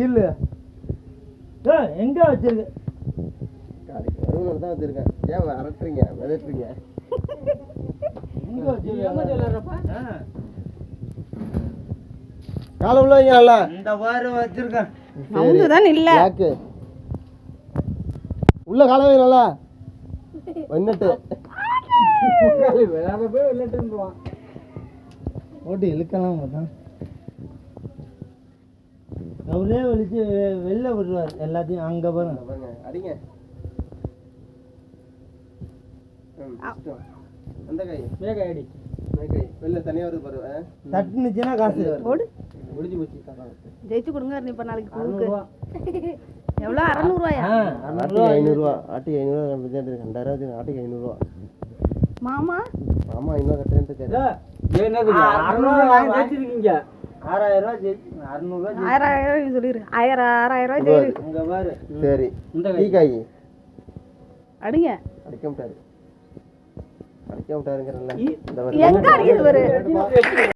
கில்லு. ஏய், எங்க வச்சிருக்க? தான் வச்சிருக்கேன். ஏன் அரட்டுறீங்க விதட்டுறீங்க காலை உள்ள வைங்க நல்லா இந்த பாரு வச்சிருக்கேன். நவுந்துதான் இல்ல. யாக்கு? உள்ள காலை வை நல்லா வந்துட்டு விளையாட போய் போட்டு இழுக்கலாம் அவரே வெ- வெளில விடுவார் எல்லாத்தையும் அங்க பாருங்க. பாருங்க. அடிங்க. ம். அந்த கை. மேக அடி. கை. வெளில தனியா வருது பாரு ஆ? தட்டுனுச்சுன்னா காசு ஓடு முடிஞ்சு போச்சு ஜெயிச்சு கொடுங்க நீ இப்ப நாளைக்கு குழுக்கு அறுநூறுவா. எவ்வளவு அறநூறுவாயா? ஆட்டுக்கு அறுநூறுவா ஐநூறுரூவா ஆட்டுக்கு ஐநூறுரூவா ரெண்டாயிரம் ஆட்டுக்கு ஐநூறுரூவா மாமா? ஆமா இன்னும் கட்டுறேன்ட்டு கேட்குறேன் ஆறாயிரம் ரூபா ஜெயிச்சு அறுநூறுவா ஆயிரம் ஆயிரம் சொல்லிரு. ஆயிரம் ஆறாயிரம் ரூபாய் ஜெயிரு இங்க பாரு. சரி. இந்த டீ காய். அடிங்க. அடிக்க விட்டாரு அடிக்க விட்டாருங்கிறல்ல இந்த எங்க அடிக்குது பாரு?